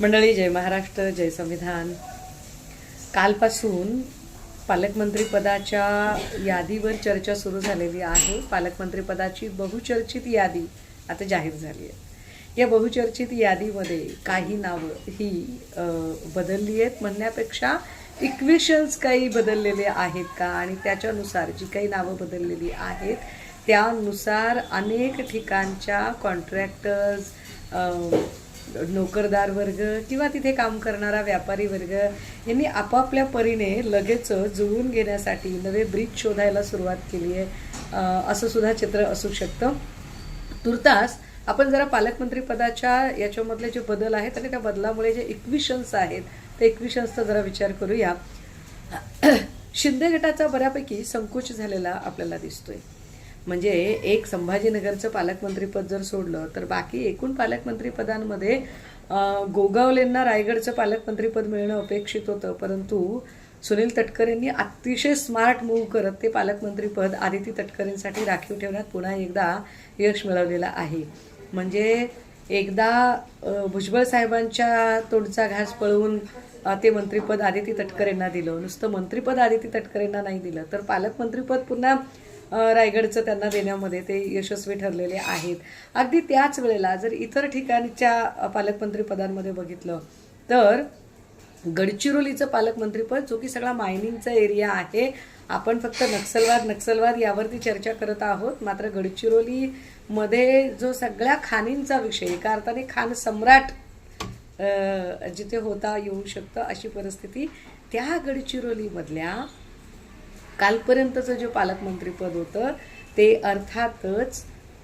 मंडळी जय महाराष्ट्र जय संविधान. कालपासून पालकमंत्रीपदाच्या यादीवर चर्चा सुरू झालेली आहे. पालकमंत्रीपदाची बहुचर्चित यादी आता जाहीर झाली आहे. या बहुचर्चित यादीमध्ये काही नावं ही बदलली आहेत. म्हणण्यापेक्षा इक्वेशन्स काही बदललेले आहेत का? आणि त्याच्यानुसार जी काही नावं बदललेली आहेत त्यानुसार अनेक ठिकाणच्या कॉन्ट्रॅक्टर्स नोकरदार वर्ग किंवा तिथे काम करणारा व्यापारी वर्ग यांनी आपापल्या परीने लगेच जुळवून घेण्यासाठी नवे ब्रिज शोधायला सुरुवात केली आहे. असं सुद्धा चित्र असू शकतं. तुर्तास आपण जरा पालकमंत्री पदाच्या याच्यामधले जे बदल आहेत आणि त्या बदलामुळे जे इक्विशन्स आहेत त्या इक्विशन्सचा जरा विचार करूया. शिंदे गटाचा बऱ्यापैकी संकोच झालेला आपल्याला दिसतोय. म्हणजे एक संभाजीनगरचं पालकमंत्रीपद जर सोडलं तर बाकी एकूण पालकमंत्रीपदांमध्ये गोगावलेंना रायगडचं पालकमंत्रीपद मिळणं अपेक्षित होतं. परंतु सुनील तटकरेंनी अतिशय स्मार्ट मूव्ह करत ते पालकमंत्रीपद आदिती तटकरेंसाठी राखीव ठेवण्यात पुन्हा एकदा यश मिळवलेलं आहे. म्हणजे एकदा भुजबळ साहेबांच्या तोंडचा घास पळवून ते मंत्रीपद आदिती तटकरेंना दिलं. नुसतं मंत्रीपद आदिती तटकरेंना नाही दिलं. तर पालकमंत्रीपद पुन्हा रायगडचं त्यांना देण्यामध्ये ते यशस्वी ठरलेले आहेत. अगदी त्याच वेळेला जर इतर ठिकाणच्या पालकमंत्री पदांमध्ये बघितलं तर गडचिरोलीचं पालकमंत्रीपद जो की सगळा मायनिंगचा एरिया आहे आपण फक्त नक्षलवाद नक्षलवाद यावरती चर्चा करत आहोत. मात्र गडचिरोलीमध्ये जो सगळ्या खाणींचा विषय एका अर्थाने खान सम्राट जिथे होता येऊ शकतं अशी परिस्थिती त्या गडचिरोलीमधल्या कालपर्यंतचं जे पालकमंत्रीपद होतं ते अर्थातच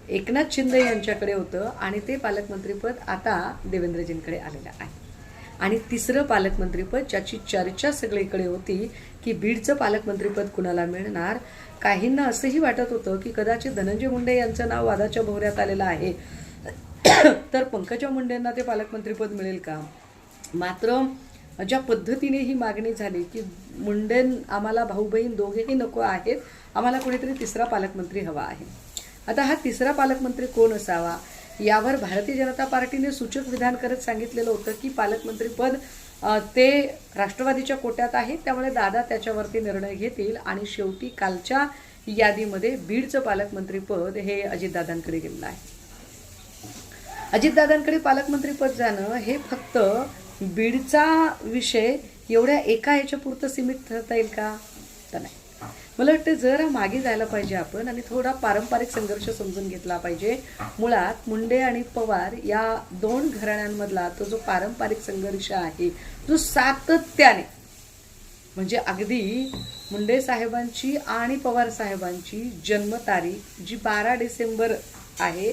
एकनाथ शिंदे यांच्याकडे होतं आणि ते पालकमंत्रीपद आता देवेंद्रजींकडे आलेलं आहे. आणि तिसरं पालकमंत्रीपद ज्याची चर्चा सगळीकडे होती की बीडचं पालकमंत्रीपद कुणाला मिळणार काहींना असंही वाटत होतं की कदाचित धनंजय मुंडे यांचं नाव वादाच्या भोवऱ्यात आलेलं आहे. तर पंकजा मुंडेंना ते पालकमंत्रीपद मिळेल का? मात्र ज्या पद्धतीने ही मागणी झाली की मुंडेन आम्हाला भाऊ बहीण दोघेही नको आहेत. आम्हाला कोणीतरी तिसरा पालकमंत्री हवा आहे. आता हा तिसरा पालकमंत्री कोण असावा? यावर भारतीय जनता पार्टीने सूचक विधान करत सांगितलेलं होतं की पालकमंत्रीपद ते राष्ट्रवादीच्या कोट्यात आहे. त्यामुळे दादा त्याच्यावरती निर्णय घेतील आणि शेवटी कालच्या यादीमध्ये बीडचं पालकमंत्रीपद हे अजितदादांकडे गेलेलं आहे. अजितदादांकडे पालकमंत्रीपद जाणं हे फक्त बीडचा विषय एवढ्या एका याच्यापुरतं सीमित ठरता येईल का? तर नाही. मला वाटतं जरा मागे जायला पाहिजे आपण आणि थोडा पारंपरिक संघर्ष समजून घेतला पाहिजे. मुळात मुंडे आणि पवार या दोन घराण्यांमधला तो जो पारंपरिक संघर्ष आहे जो सातत्याने म्हणजे अगदी मुंडे साहेबांची आणि पवार साहेबांची जन्मतारीख जी बारा डिसेंबर आहे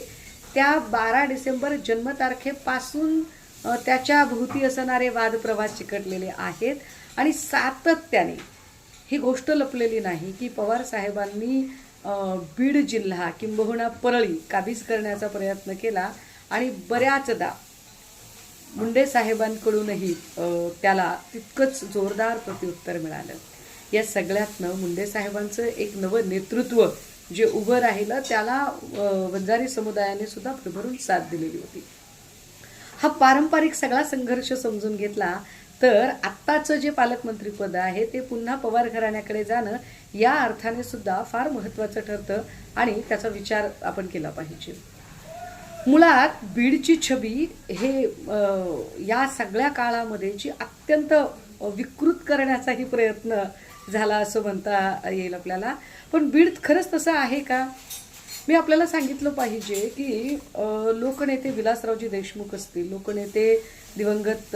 त्या बारा डिसेंबर जन्मतारखेपासून त्याच्या भोवती असणारे वादप्रवाद चिकटलेले आहेत आणि सातत्याने ही गोष्ट लपलेली नाही की पवार साहेबांनी बीड जिल्हा किंबहुना परळी काबीज करण्याचा प्रयत्न केला आणि बऱ्याचदा मुंडे साहेबांकडूनही त्याला तितकंच जोरदार प्रत्युत्तर मिळालं. या सगळ्यातनं मुंडे साहेबांचं एक नवं नेतृत्व जे उभं राहिलं त्याला वंजारी समुदायाने सुद्धा भरभरून साथ दिलेली होती. हा पारंपरिक सगळा संघर्ष समजून घेतला तर आत्ताचं जे पालकमंत्रीपद आहे ते पुन्हा पवार घराण्याकडे जाणं या अर्थाने सुद्धा फार महत्त्वाचं ठरतं आणि त्याचा विचार आपण केला पाहिजे. मुळात बीडची छबी हे या सगळ्या काळामध्ये जी अत्यंत विकृत करण्याचाही प्रयत्न झाला असं म्हणता येईल आपल्याला. पण बीड खरंच तसं आहे का? मी आपल्याला सांगितलं पाहिजे की लोकनेते विलासरावजी देशमुख असतील लोकनेते दिवंगत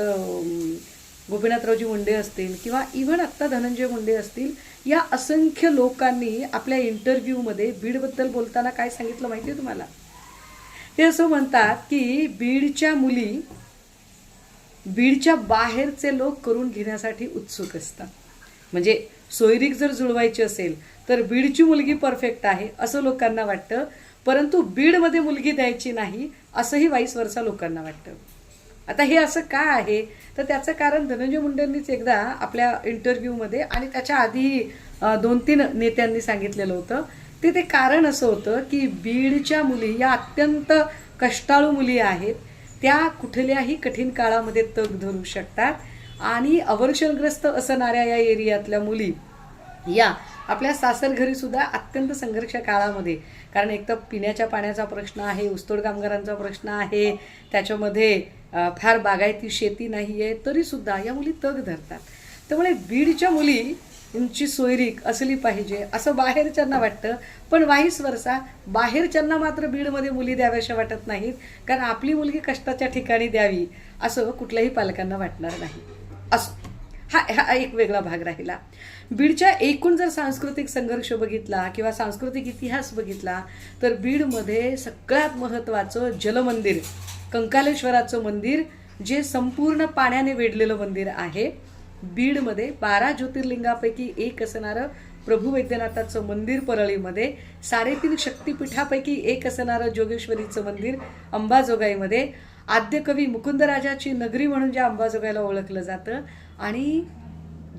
गोपीनाथरावजी मुंडे असतील किंवा इव्हन आत्ता धनंजय मुंडे असतील या असंख्य लोकांनी आपल्या इंटरव्ह्यूमध्ये बीडबद्दल बोलताना काय सांगितलं माहिती आहे तुम्हाला? ते असं म्हणतात की बीडच्या मुली बीडच्या बाहेरचे लोक करून घेण्यासाठी उत्सुक असतात. म्हणजे सोयरीक जर जुळवायची असेल तर बीडची मुलगी परफेक्ट आहे असं लोकांना वाटतं. परंतु बीडमध्ये मुलगी द्यायची नाही असंही वाईस वर्षा लोकांना वाटतं. आता हे असं का आहे? तर त्याचं कारण धनंजय मुंडेंनीच एकदा आपल्या इंटरव्ह्यूमध्ये आणि त्याच्या आधी दोन तीन नेत्यांनी सांगितलेलं होतं. ते ते कारण असं होतं की बीडच्या मुली या अत्यंत कष्टाळू मुली आहेत. त्या कुठल्याही कठीण काळामध्ये तग धरू शकतात. आणि अवर्षणग्रस्त असणाऱ्या या एरियातल्या मुली या आपल्या सासरघरीसुद्धा अत्यंत संघर्ष काळामध्ये. कारण एक तर पिण्याच्या पाण्याचा प्रश्न आहे ऊसतोड कामगारांचा प्रश्न आहे. त्याच्यामध्ये फार बागायती शेती नाही आहे तरीसुद्धा या मुली तग धरतात. त्यामुळे बीडच्या मुली ची सोयरीक असली पाहिजे असं बाहेरच्यांना वाटतं. पण वाईस वर्षा बाहेरच्यांना मात्र बीडमध्ये मुली द्याव्याशा वाटत नाहीत. कारण आपली मुलगी कष्टाच्या ठिकाणी द्यावी असं कुठल्याही पालकांना वाटणार नाही. असं. हा हा एक वेगळा भाग राहिला. बीडच्या एकूण जर सांस्कृतिक संघर्ष बघितला किंवा सांस्कृतिक इतिहास बघितला तर बीडमध्ये सगळ्यात महत्त्वाचं जलमंदिर कंकालेश्वराचं मंदिर जे संपूर्ण पाण्याने वेढलेलं मंदिर आहे बीडमध्ये बारा ज्योतिर्लिंगापैकी एक असणारं प्रभू वैद्यनाथाचं मंदिर परळीमध्ये साडेतीन शक्तिपीठापैकी एक असणारं जोगेश्वरीचं मंदिर अंबाजोगाईमध्ये आद्यकवी मुकुंदराजाची नगरी म्हणून ज्या अंबाजोगाईला ओळखलं जातं आणि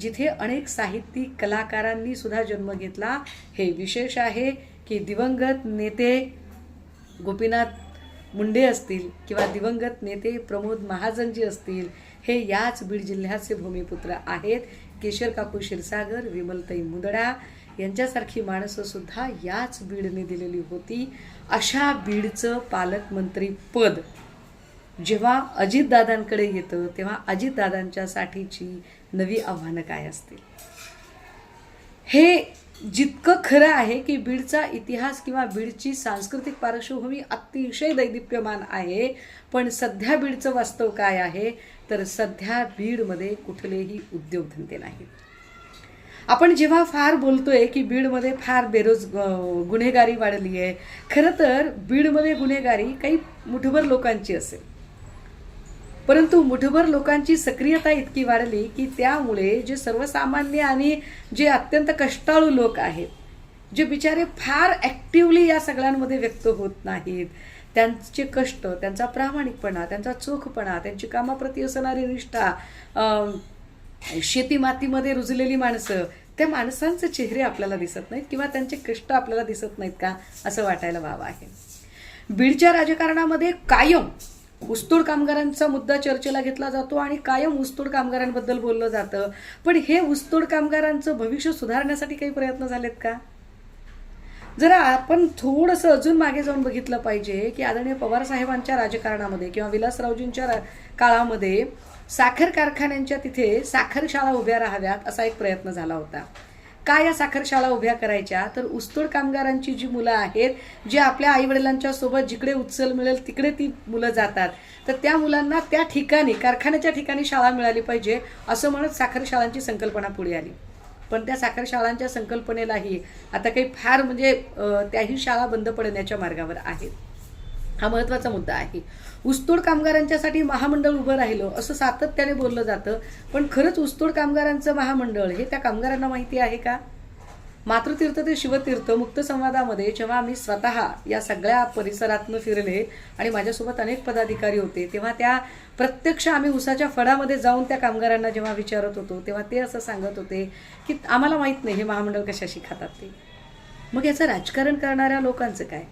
जिथे अनेक साहित्यिक कलाकारांनी सुद्धा जन्म घेतला हे विशेष आहे की दिवंगत नेते गोपीनाथ मुंडे असतील किंवा दिवंगत नेते प्रमोद महाजनजी असतील हे याच बीड जिल्ह्याचे भूमिपुत्र आहेत. केशर काकू क्षीरसागर विमलताई मुदडा यांच्यासारखी माणसंसुद्धा याच बीडने दिलेली होती. अशा बीडचं पालकमंत्री पद जेव्हा अजितदादांकडे येतं तेव्हा अजितदादांच्यासाठीची नवी आव्हानं काय असतील? हे जितकं खरं आहे की बीडचा इतिहास किंवा बीडची सांस्कृतिक पार्श्वभूमी अतिशय दैदिप्यमान आहे पण सध्या बीडचं वास्तव काय आहे? तर सध्या बीडमध्ये कुठलेही उद्योगधंदे नाहीत. आपण जेव्हा फार बोलतोय की बीडमध्ये फार बेरोज गुन्हेगारी वाढली आहे खरं तर बीडमध्ये गुन्हेगारी काही मुठभर लोकांची असेल. परंतु मुठभर लोकांची सक्रियता इतकी वाढली की त्यामुळे जे सर्वसामान्य आणि जे अत्यंत कष्टाळू लोक आहेत जे बिचारे फार ॲक्टिवली या सगळ्यांमध्ये व्यक्त होत नाहीत त्यांचे कष्ट त्यांचा प्रामाणिकपणा त्यांचा चोखपणा त्यांची कामाप्रती असणारी निष्ठा शेती मातीमध्ये रुजलेली माणसं त्या माणसांचे चेहरे आपल्याला दिसत नाहीत किंवा त्यांचे कष्ट आपल्याला दिसत नाहीत का असं वाटायला वाव आहे. बीडच्या राजकारणामध्ये कायम ऊसतोड कामगारांचा मुद्दा चर्चेला घेतला जातो आणि कायम ऊसतोड कामगारांबद्दल बोललं जातं. पण हे ऊसतोड कामगारांचं भविष्य सुधारण्यासाठी काही प्रयत्न झालेत का? जरा आपण थोडंसं अजून मागे जाऊन बघितलं पाहिजे की आदरणीय पवार साहेबांच्या राजकारणामध्ये किंवा विलासरावजींच्या रा- काळामध्ये साखर कारखान्यांच्या तिथे साखर शाळा उभ्या राहाव्यात असा एक प्रयत्न झाला होता. का या साखरशाळा उभ्या करायच्या? तर ऊसतोड कामगारांची जी मुलं आहेत जी आपल्या आईवडिलांच्या सोबत जिकडे उचल मिळेल तिकडे ती मुलं जातात. तर त्या मुलांना त्या ठिकाणी कारखान्याच्या ठिकाणी शाळा मिळाली पाहिजे असं म्हणत साखर शाळांची संकल्पना पुढे आली. पण त्या साखर शाळांच्या संकल्पनेलाही आता काही फार म्हणजे त्याही शाळा बंद पडण्याच्या मार्गावर आहेत. हा महत्त्वाचा मुद्दा आहे. ऊसतोड कामगारांच्यासाठी महामंडळ उभं राहिलं असं सातत्याने बोललं जातं. पण खरंच ऊसतोड कामगारांचं महामंडळ हे त्या कामगारांना माहिती आहे का? मातृतीर्थ ते शिवतीर्थ मुक्त संवादामध्ये जेव्हा मी स्वतः या सगळ्या परिसरातनं फिरले आणि माझ्यासोबत अनेक पदाधिकारी होते तेव्हा त्या प्रत्यक्ष आम्ही उसाच्या फडामध्ये जाऊन त्या कामगारांना जेव्हा विचारत होतो तेव्हा ते असं सांगत होते की आम्हाला माहीत नाही हे महामंडळ कशाशी खातात ते. मग याचं राजकारण करणाऱ्या लोकांचं काय?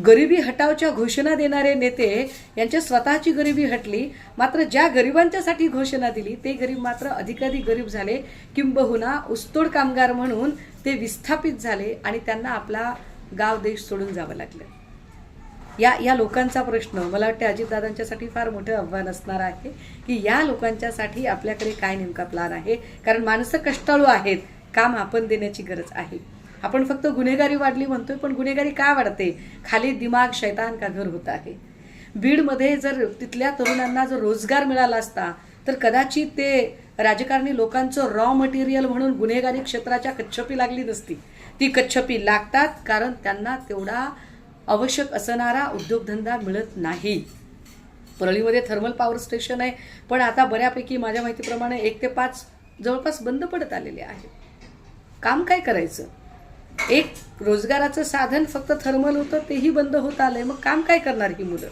गरिबी हटावच्या घोषणा देणारे नेते यांच्या स्वतःची गरिबी हटली. मात्र ज्या गरिबांच्यासाठी घोषणा दिली ते गरीब मात्र अधिकाधिक गरीब झाले. किंबहुना उस्तोड कामगार म्हणून ते विस्थापित झाले आणि त्यांना आपला गाव देश सोडून जावं लागलं. या या लोकांचा प्रश्न मला वाटते अजितदादांच्यासाठी फार मोठं आव्हान असणार आहे की या लोकांच्यासाठी आपल्याकडे काय नेमका प्लान आहे? कारण माणसं कष्टाळू आहेत. काम आपण देण्याची गरज आहे. आपण फक्त गुन्हेगारी वाढली म्हणतोय पण गुन्हेगारी का वाढते? खाली दिमाग शैतान का घर होत आहे? बीडमध्ये जर तिथल्या तरुणांना जर रोजगार मिळाला असता तर कदाचित ते राजकारणी लोकांचं रॉ मटेरियल म्हणून गुन्हेगारी क्षेत्राच्या कच्छपी लागली नसती. ती कच्छपी लागतात कारण त्यांना तेवढा आवश्यक असणारा उद्योगधंदा मिळत नाही. परळीमध्ये थर्मल पॉवर स्टेशन आहे पण आता बऱ्यापैकी माझ्या माहितीप्रमाणे एक ते पाच जवळपास बंद पडत आलेले आहे. काम काय करायचं? एक रोजगाराचं साधन फक्त थर्मल होतं तेही बंद होत आलंय. मग काम काय करणार ही मुलं?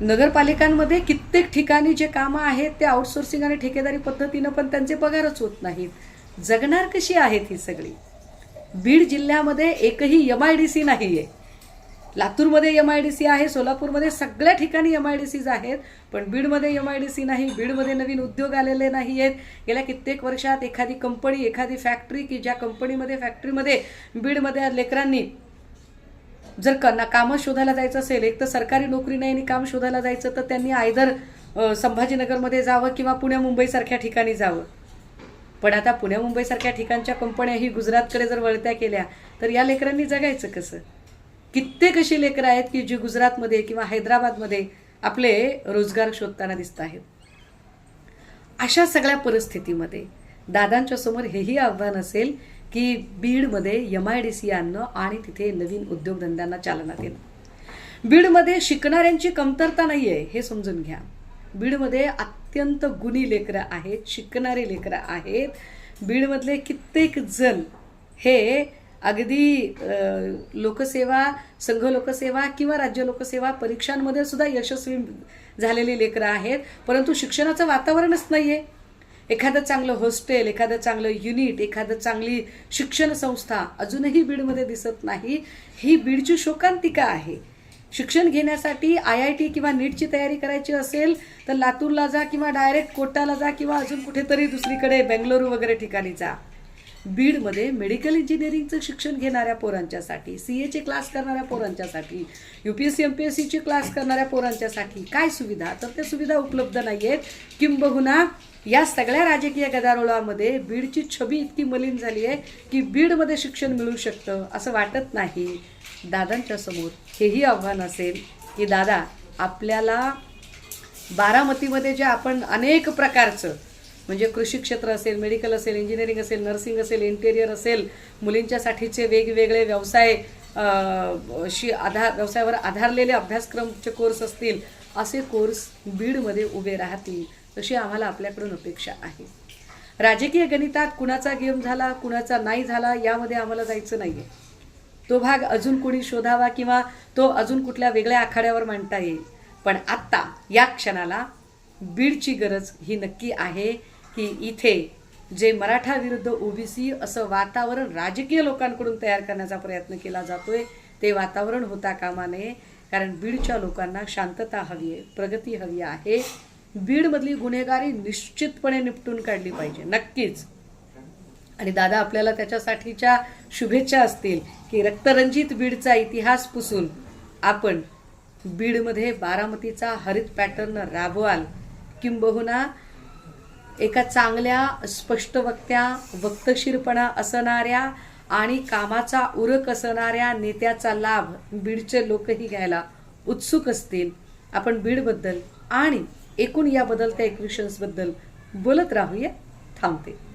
नगरपालिकांमध्ये कित्येक ठिकाणी जे कामं आहेत ते आउटसोर्सिंग आणि ठेकेदारी पद्धतीनं पण त्यांचे पगारच होत नाहीत. जगणार कशी आहेत ही सगळी? बीड जिल्ह्यामध्ये एकही एम आय डी सी नाही आहे लातूरमध्ये एम आय डी सी आहे सोलापूरमध्ये सगळ्या ठिकाणी एम आय डी सीज आहेत पण बीडमध्ये एम आय डी सी नाही बीडमध्ये नवीन उद्योग आलेले नाही आहेत गेल्या कित्येक वर्षात एखादी कंपनी एखादी फॅक्टरी की ज्या कंपनीमध्ये फॅक्टरीमध्ये बीडमध्ये लेकरांनी जर क ना कामं शोधायला जायचं असेल एक तर सरकारी नोकरी नाही आणि काम शोधायला जायचं तर त्यांनी आयदर संभाजीनगरमध्ये जावं किंवा पुण्या मुंबईसारख्या ठिकाणी जावं. पण आता पुण्या मुंबईसारख्या ठिकाणच्या कंपन्याही गुजरातकडे जर वळत्या केल्या तर या लेकरांनी जगायचं कसं? कित्येक अशी लेकरं आहेत की जी गुजरातमध्ये किंवा हैदराबादमध्ये आपले रोजगार शोधताना दिसत आहेत. अशा सगळ्या परिस्थितीमध्ये दादांच्या समोर हेही आव्हान असेल की बीडमध्ये एम आय डी सी आणणं आणि तिथे नवीन उद्योगधंद्यांना चालना देणं. बीडमध्ये शिकणाऱ्यांची कमतरता नाही आहे हे समजून घ्या. बीडमध्ये अत्यंत गुणी लेकरं आहेत शिकणारे लेकरं आहेत. बीडमधले कित्येक जण हे अगदी लोकसेवा संघ लोकसेवा किंवा राज्य लोकसेवा परीक्षांमध्ये सुद्धा यशस्वी झालेली लेकरं आहेत. परंतु शिक्षणाचं वातावरणच नाही आहे एखादं चांगलं हॉस्टेल एखादं चांगलं युनिट एखादं चांगली शिक्षण संस्था अजूनही बीडमध्ये दिसत नाही. ही बीडची शोकांतिका आहे. शिक्षण घेण्यासाठी आय आय टी किंवा नीटची तयारी करायची असेल तर लातूरला जा किंवा डायरेक्ट कोटाला जा किंवा अजून कुठेतरी दुसरीकडे बेंगलोरू वगैरे ठिकाणी जा. बीडमध्ये मेडिकल इंजिनिअरिंगचं शिक्षण घेणाऱ्या पोरांच्यासाठी सी एचे क्लास करणाऱ्या पोरांच्यासाठी U P S C M P S सीचे क्लास करणाऱ्या पोरांच्यासाठी काय सुविधा? तर त्या सुविधा उपलब्ध नाही आहेत किंबहुना या सगळ्या राजकीय गदारोळामध्ये बीडची छबी इतकी मलिन झाली आहे की बीडमध्ये शिक्षण मिळू शकतं असं वाटत नाही. दादांच्या समोर हेही आव्हान असेल की दादा आपल्याला बारामतीमध्ये जे आपण अनेक प्रकारचं म्हणजे कृषी क्षेत्र असेल मेडिकल असेल इंजिनिअरिंग असेल नर्सिंग असेल इंटेरियर असेल मुलींच्यासाठीचे वेगवेगळे व्यवसाय शी आधार व्यवसायावर आधारलेले अभ्यासक्रमचे कोर्स असतील असे कोर्स बीडमध्ये उभे राहतील तशी आम्हाला आपल्याकडून अपेक्षा आहे. राजकीय गणितात कुणाचा गेम झाला कुणाचा नाही झाला यामध्ये आम्हाला जायचं नाही आहे तो भाग अजून कुणी शोधावा किंवा तो अजून कुठल्या वेगळ्या आखाड्यावर मांडता येईल. पण आत्ता या क्षणाला बीडची गरज ही नक्की आहे. की इथे जे मराठा विरुद्ध ओबीसी असं वातावरण राजकीय लोकांकडून तयार करण्याचा प्रयत्न केला जातोय ते वातावरण होता कामा नये. कारण बीडच्या लोकांना शांतता हवी आहे प्रगती हवी आहे. बीडमधली गुन्हेगारी निश्चितपणे निपटून काढली पाहिजे नक्कीच. आणि दादा आपल्याला त्याच्यासाठीच्या शुभेच्छा असतील की रक्तरंजित बीडचा इतिहास पुसून आपण बीडमध्ये बारामतीचा हरित पॅटर्न राबवाल किंबहुना एका चांगल्या स्पष्ट वक्त्या वक्तशीरपणा असणाऱ्या आणि कामाचा उरक असणाऱ्या नेत्याचा लाभ बीडचे लोकही घ्यायला उत्सुक असतील. आपण बीडबद्दल आणि एकूण या बदलत्या इक्वेशन्सबद्दल बोलत राहूया. थांबते.